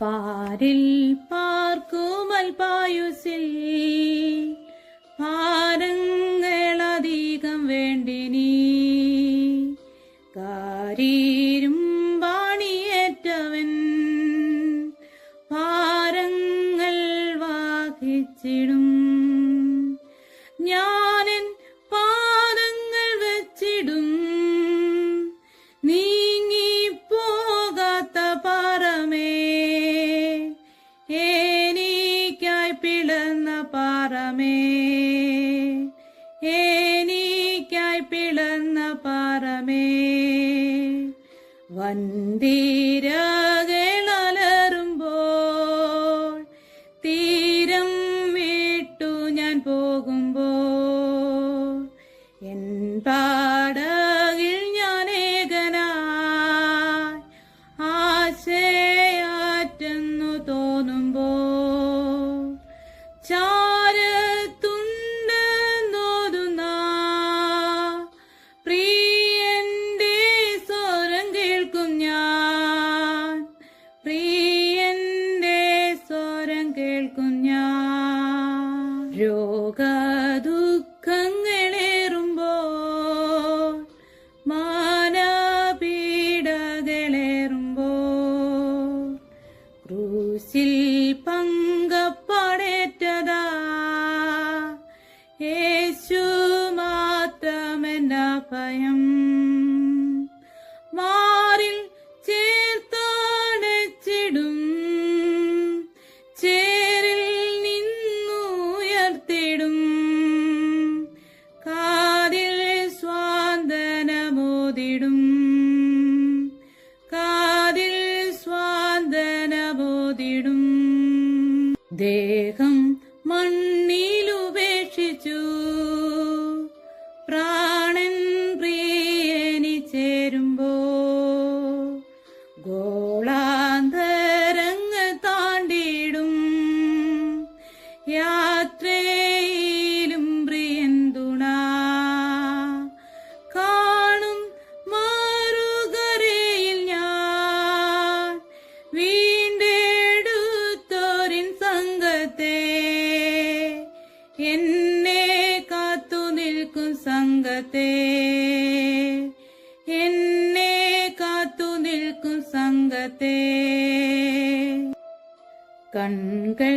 பாரில் பார்க்குமல் பாயுசில் പാറമേ എനിക്കായി പിളന്ന പാറമേ. വന്തിരകളറുമ്പോൾ തീരം വിട്ടു ഞാൻ പോകുമ്പോൾ. എൻ പാടകിൽ കേൾക്കും ഞാൻ രോഗദുഃഖങ്ങളേറുമ്പോൾ മാനപീഡകളേറുമ്പോൾ ക്രൂശിൽ പങ്കപ്പടേറ്റതാ. യേശു മാത്രമെന്ന ഭയം தேகம் மண் എന്നെ കാത്തു നിൽക്കും സംഘത്തെ എന്നെ കാത്തു നിൽക്കും സംഘത്തെ കൺകൾ